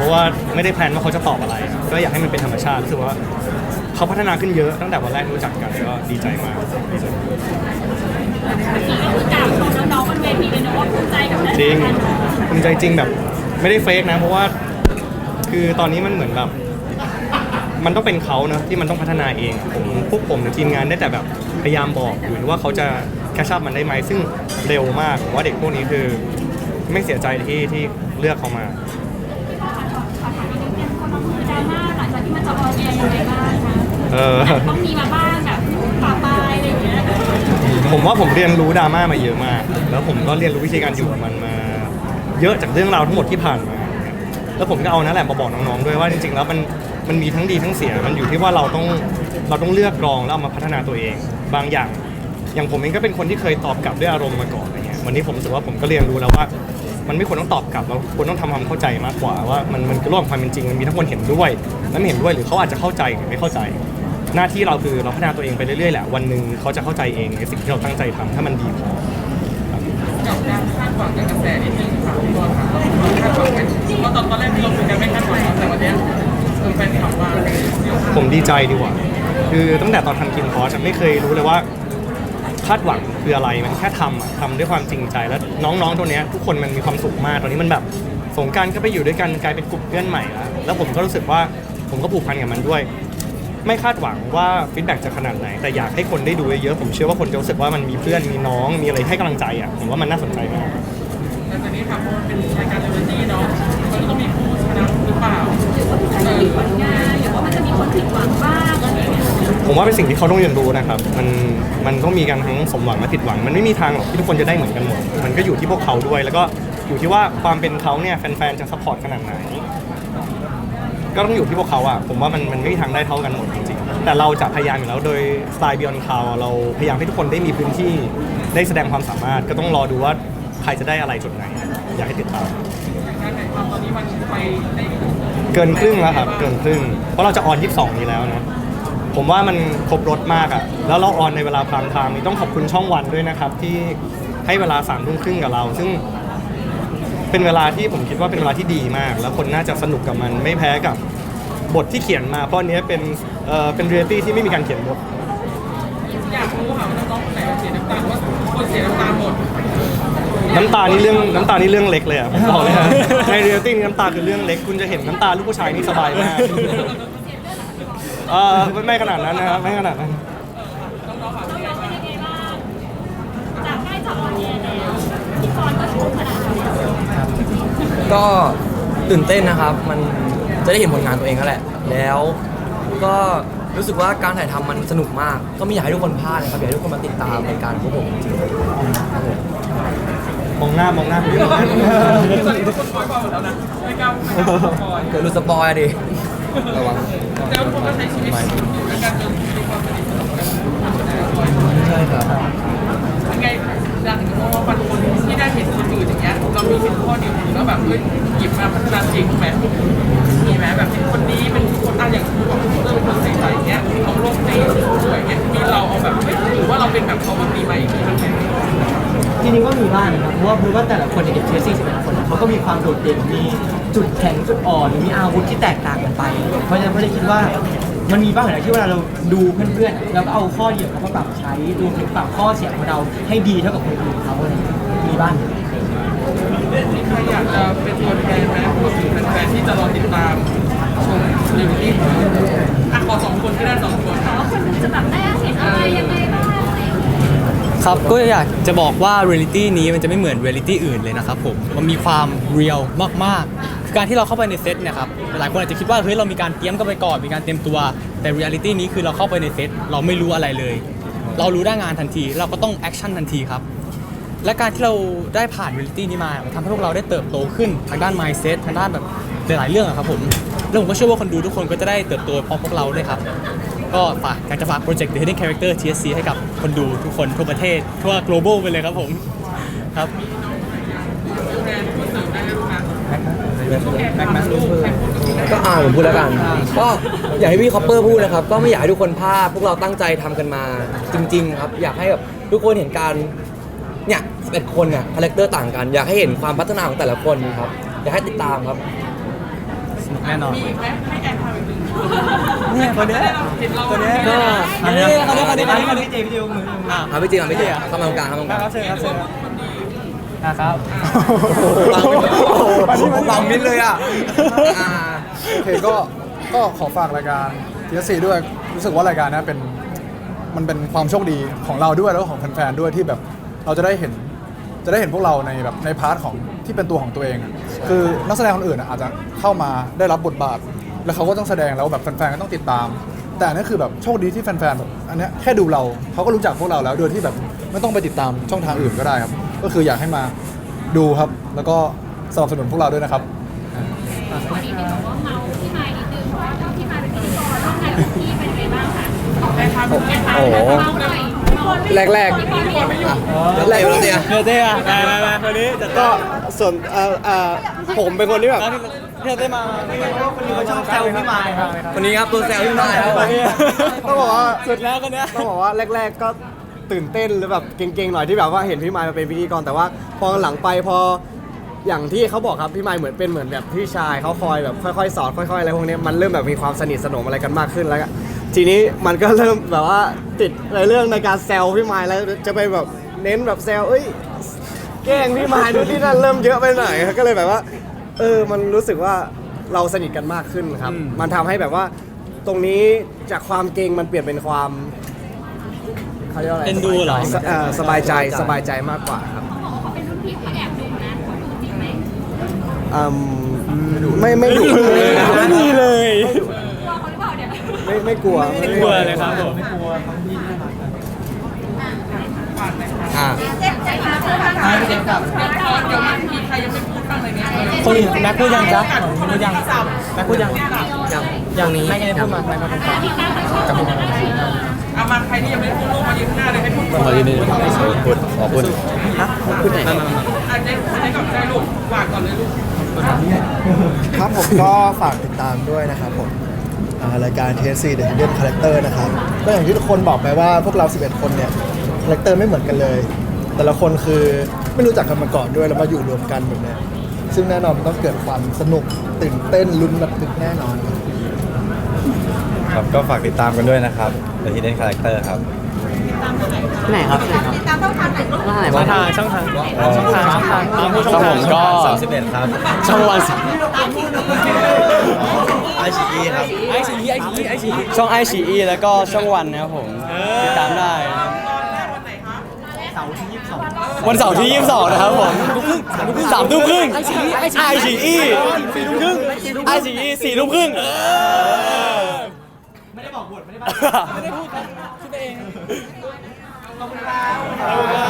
เพราะว่าไม่ได้แพลนว่าเขาจะตอบอะไร ก็อยากให้มันเป็นธรรมชาติรู้สึกว่าเขาพัฒนาขึ้นเยอะตั้งแต่วันแรกที่รู้จักกันก็ดีใจมากดีใจนี่ก็คือกล่าวชมน้องๆบนเวทีเลยนะว่าภูมิใจกับนักจริงแสดงภูมิใจจริงแบบไม่ได้เฟกนะ เพราะว่าคือตอนนี้มันเหมือนแบบ มันต้องเป็นเขาเนอะที่มันต้องพัฒนาเองผมพวกผมหรือทีมงานได้แต่แบบพยายามบอกอยู่ว่าเขาจะแคชชัพมันได้ไหมซึ่งเร็วมากผมว่าเด็กพวกนี้คือ ไม่เสียใจที่ที่เลือกเขามา อ ต้องมีมาบ้างแบบปาปลายอะไรอย่างเงี้ยผมว่าผมเรียนรู้ดราม่ามาเยอะมาก แล้วผมก็เรียนรู้วิธีการอยู่กับมันมา เยอะจากเรื่องราวทั้งหมดที่ผ่านมาแล้วผมก็เอานั่นแหละมาบอกน้องๆด้วยว่าจริงๆ แล้วมันมันมีทั้งดีทั้งเสีย มันอยู่ที่ว่าเราต้องเราต้องเลือกกรองแล้วเอามาพัฒนาตัวเอง บางอย่าง อย่างผมเองก็เป็นคนที่เคยตอบกลับด้วยอารมณ์มาก่อนอะไรเงี้ย วันนี้ผมรู้สึกว่าผมก็เรียนรู้แล้วว่า มันไม่ควรต้องตอบกลับเราควรต้องทำความเข้าใจมากกว่าว่ามันมันคือโลกของความเป็นจริงมันมีทั้งคนเห็นด้วย และไม่เห็นด้วยหรือเขาอาจจะเข้าใจหรือไม่เข้าใจ หน้าที่เราคือเราพัฒนาตัวเองไปเรื่อยๆแหละวันหนึ่งเขาจะเข้าใจเองในสิ่งที่เราตั้งใจทำถ้ามันดีพอ กับการคาดหวังกับกระแสนิดนึงค่ะพี่บอลค่ะคาดหวังไหมเพราะตอนตอนแรกที่เราคุยกันไม่คาดหวังแต่วันเนี้ยเออแฟนคลับมาเลยเยอะผมดีใจดีกว่า คือตั้งแต่ตอนทำกินคอร์สไม่เคยรู้เลยว่า คาดหวังคืออะไรมันแค่ทำอะทำด้วยความจริงใจแล้วน้องๆตัวเนี้ยทุกคนมันมีความสุขมากตอนนี้มันแบบสงกรารก็ไปอยู่ด้วยกันกลายเป็นกลุ่มเพื่อนใหม่แล้วแล้วผมก็รู้สึกว่าผมก็ผูกพันกับมันด้วย ไม่คาดหวังว่าฟีดแบ็กจะขนาดไหน แต่อยากให้คนได้ดูเยอะๆผมเชื่อว่าคนจะรู้สึกว่ามันมีเพื่อนมีน้องมีอะไรให้กำลังใจอะผมว่ามันน่าสนใจมากแต่ตอนนี้ค่ะเพราะมันเป็นรายการเรียลลิตี้เนาะมันก็ต้องมีผู้ชนะหรือเปล่าเออผลงานหรือว่ามันจะมีคนผิดหวังบ้างอะไรอย่างเงี้ยผมว่าเป็นสิ่งที่เขาต้องเรียนรู้นะครับ มันมันต้องมีกันทั้งสมหวังและผิดหวัง มันไม่มีทางหรอกที่ทุกคนจะได้เหมือนกันหมด มันก็อยู่ที่พวกเขาด้วย แล้วก็อยู่ที่ว่าความเป็นเขาเนี่ยแฟนๆจะซัพพอร์ตขนาดไหน ก็ต้องอยู่ที่พวกเขาอะผมว่ามันมันไม่มีทางได้เท่ากันหมดจริงๆแต่เราจะพยายามอยู่แล้วโดยสไตล์ Beyond Cloud อะเราพยายามให้ทุกคนได้มีพื้นที่ได้แสดงความสามารถ ก็ต้องรอดูว่าใครจะได้อะไรจุดไหน อยากให้ติดตามเกินครึ่งแล้วครับเกินครึ่ง เพราะเราจะออน 22 นี้แล้วเนะผมว่ามันครบรถมากอะแล้วเราออนในเวลาพรามไทม์นี่ต้องขอบคุณช่องวันด้วยนะครับที่ให้เวลาสามทุ่มครึ่งกับเรา ซึ่ง เป็นเวลาที่ผมคิดว่าเป็นเวลาที่ดีมาก แล้วคนน่าจะสนุกกับมันไม่แพ้กับบทที่เขียนมาเพราะอันเนี้ยเป็นเอ่อเป็นเรียลตี้ที่ไม่มีการเขียนบท อยากรู้ค่ะว่าน้องๆคนไหนเสียน้ำตาหรือว่าคนเสียน้ำตาหมดน้ำตานี่เรื่องน้ำตานี่เรื่องเล็กเลยอะผมบอกเลยฮะในเรียลตี้น้ำตาคือเรื่องเล็กคุณจะเห็นน้ำตาลูกผู้ชายนี่สบายมากเออไม่ไม่ขนาดนั้นนะครับไม่ขนาดนั้นน้องๆเป็นยังไงบ้างจากใกล้จะออนแอร์แล้วพี่กรณ์ก็ชูขนาดไหน ก็ตื่นเต้นนะครับ มันจะได้เห็นผลงานตัวเองแล้วแหละ แล้วก็รู้สึกว่าการถ่ายทำมันสนุกมาก ก็ไม่อยากให้ทุกคนพลาดนะครับอยากให้ทุกคนมาติดตามรายการของผมจริงๆครับผมมองหน้ามองหน้าผมตอนนี้ทุกคนปล่อยเบาหมดแล้วนะไม่กล้าไม่กล้าปล่อยเกิดรู้สปอยอะดิระวังแล้วทุกคนก็ใช้ชีวิตในการจนมีความสนิทสนมกันใช่ครับยังไงอยากถึงมองว่าบางคนที่ได้เห็นคนอื่นอย่างเงี้ย เรามีเป็นข้อดีแล้วแบบเฮ้ยหยิบมาพัฒนาจริงไหมมีไหมแบบเป็นคนนี้เป็นคนอะอย่างคุณบอกเริ่มเป็นคนใสๆอย่างเงี้ยเขาโลกเต้สวยเงี้ยมีเราเอาแบบหรือว่าเราเป็นแบบเขาแบบมีมาอีกทีนึงไหมจริงๆก็มีบ้างนะครับเพราะว่าเพราะว่าแต่ละคนในเด็กเทสซี่สิบเอ็ดคนเขาก็มีความโดดเด่นมีจุดแข็งจุดอ่อนหรือมีอาวุธที่แตกต่างกันไป เพราะฉะนั้นก็เลยคิดว่ามันมีบ้างเหรอที่เวลาเราดูเพื่อนๆเราก็เอาข้อดีของเขามาปรับใช้รวมถึงปรับข้อเสียของเราให้ดีเท่ากับคนอื่นเขาอะไรอย่างเงี้ยมีบ้าง มีใครอยากจะเป็นตัวแทนไหมพูดถึงแฟนๆที่จะรอติดตามชมเรื่องนี้อะขอสองคนก็ได้สองคนแต่ว่าคนจะแบบได้เห็นอะไรยังไงบ้างอะไรอย่างเงี้ยครับก็อยากจะบอกว่าเรียลิตี้นี้มันจะไม่เหมือนเรียลิตี้อื่นเลยนะครับผมมันมีความเรียลมากๆคือการที่เราเข้าไปในเซตเนะครับหลายคนอาจจะคิดว่าเฮ้ยเรามีการเตรียมกันไปก่อนมีการเตรียมตัวแต่เรียลิตี้นี้คือเราเข้าไปในเซตเราไม่รู้อะไรเลย เรารู้หน้างานทันที เราก็ต้องแอคชั่นทันทีครับ และการที่เราได้ผ่านเรียลิตี้นี้มามันทำให้พวกเราได้เติบโตขึ้นทางด้าน mindset ทางด้านแบบหลายๆเรื่องอะครับผมแล้วผมก็เชื่อว่าคนดูทุกคนก็จะได้เติบโตพร้อมพวกเราด้วยครับ ก็ฝากอยากจะฝากโปรเจกต์ The Hidden Character TSC ให้กับคนดูทุกคนทั่วประเทศทั่ว global ไปเลยครับผมครับก็อ่าผมพูดแล้วกัน ก็อยากให้พี่คอปเปอร์พูดนะครับ ก็ไม่อยากให้ทุกคนพลาดพวกเราตั้งใจทำกันมาจริง ๆ ครับ อยากให้แบบทุกคนเห็นการ เนี่ย11คนเนี่ยคาแรคเตอร์ต่างกัน อยากให้เห็นความพัฒนาของแต่ละคนครับ อยากให้ติดตามครับนุกแน่นอน มีอีกไหมให้แอนทำอีกหนึ่งเนี่ยคนเนี้ย เห็นเราคนเนี้ยก็อันนี้คนนี้คนนี้คนนี้คนนี้พี่เจพี่เจยกมืออะเอาไปจริงเอาไปจริงเข้ามาตรงกลางเข้ามาตรงกลาง ครับเชิญครับเชิญนะครับบังมิดเลยอะอ่าโอเคก็ก็ขอฝากรายการ TSC ด้วยรู้สึกว่ารายการเนี้ยเป็นมันเป็นความโชคดีของเราด้วยแล้วก็ของแฟนๆด้วยที่แบบ เราจะได้เห็นจะได้เห็นพวกเราในแบบในพาร์ทของที่เป็นตัวของตัวเองอะคือนักแสดงคนอื่นอะอาจจะเข้ามาได้รับบทบาท แล้วเขาก็ต้องแสดงแล้วแบบแฟนๆก็ต้องติดตาม แต่อันนี้คือแบบโชคดีที่แฟนๆแบบอันเนี้ยแค่ดูเราเขาก็รู้จักพวกเราแล้วโดยที่แบบไม่ต้องไปติดตามช่องทางอื่นก็ได้ครับ ก็คืออยากให้มาดูครับ แล้วก็สนับสนุนพวกเราด้วยนะครับ วันนี้พี่บอกว่าเมาพี่ไม้นิดนึงเพราะว่าถ้าพี่ไม้เป็นพิธีกรร่วมงานกับพี่เป็นไงบ้างคะแอนทำแอนทำโอ้โหเมาหน่อย แรกๆพี่ไม้ไม่อยู่แล้วแรกแล้วเนี่ยเดี๋ยวเจ๊อะมามามาคนนี้จะก็ส่วนเอ่อเอ่อผมเป็นคนที่แบบเดี๋ยวเจ๊มาคนนี้เขาชอบแซวพี่ไมค์ครับคนนี้ครับตัวแซวที่มาครับต้องบอกว่าสุดแล้วคนเนี้ยต้องบอกว่าแรก ๆก็ตื่นเต้นหรือแบบเก่งๆหน่อยที่แบบว่าเห็นพี่ไมค์มาเป็นพิธีกรแต่ว่าพอหลังไปพออย่างที่เขาบอกครับพี่ไมค์เหมือนเป็นเหมือนแบบพี่ชายเขาคอยแบบค่อยๆ สอนค่อยๆอะไรพวกนี้มันเริ่มแบบมีความสนิทสนมอะไรกันมากขึ้นแล้วก็ ทีนี้มันก็เริ่มแบบว่าติดในเรื่องในการแซวพี่ไมค์แล้วจะไปแบบเน้นแบบแซวเอ้ยแกล้งพี่ไมค์ดูที่นั่นเริ่มเยอะไปหน่อยครับก็เลยแบบว่า เออมันรู้สึกว่าเราสนิทกันมากขึ้นครับ มันทำให้แบบว่าตรงนี้จากความเก่งมันเปลี่ยนเป็นความเขาเรียกว่าอะไรเอ็นดูเหรอสเอ่อสบายใจสบายใจมากกว่าครับ เขาบอกว่าเขาเป็นรุ่นพี่เขาแอบดูนะเขาดูจริงไหม อืมไม่ไม่ดุไม่มีเลย กลัวเขาหรือเปล่าเนี่ย ไม่ไม่กลัวไม่กลัวเลยครับผมอ่าเจ็บใจมากเลยค่ะเจ็บกับเดี๋ยวมีใครยังไม่พูดบ้างอะไรเงี้ยคนอื่นแม็กพูดยังจ๊ะพูดยังแม็กพูดยังอย่างยังแม็กยังไม่พูดมาแม็กมาตรงกลางกับผมเอามาใครที่ยังไม่ได้พูดลูกมายืนข้างหน้าเลยให้พูดก่อนขอยืนดีพูดขอพูดพูดไหนอาจจะให้ก่อนได้ลูกวางก่อนเลยลูกครับผมก็ฝากติดตามด้วยนะครับผม อ่ารายการ TSC The Hidden Character นะครับก็อย่างที่ทุกคนบอกไปว่าพวกเรา 11 คนเนี่ยคาแรคเตอร์ไม่เหมือนกันเลย แต่ละคนคือไม่รู้จักกันมาก่อนด้วยแล้วมาอยู่รวมกันแบบเนี้ยซึ่งแน่นอนมันต้องเกิดความสนุกตื่นเต้นลุ้นระทึกแน่นอนครับ ครับก็ฝากติดตามกันด้วยนะครับ The Hidden Character ครับไหนครับ ติดตามต้องทางไหนลูกไหนช่องวะทางช่องทางช่องทางช่องทางตามผู้ช่องครับทาผงมก็31ครับ ช่องวัน ไอชีครับ ไอซีไอซีไอซี ช่องไอชีอีแล้วก็ช่องวันนะครับผมติดตามได้วันเสาร์ที่ 22 นะครับผมสามทุ่มครึ่งไอชีไอชีอีสี่ทุ่มครึ่งไอชีอีสี่ทุ่มครึ่งไม่ได้บอกบทไม่ได้บอกไม่ได้พูดครับคิดเอง ขอบคุณครับ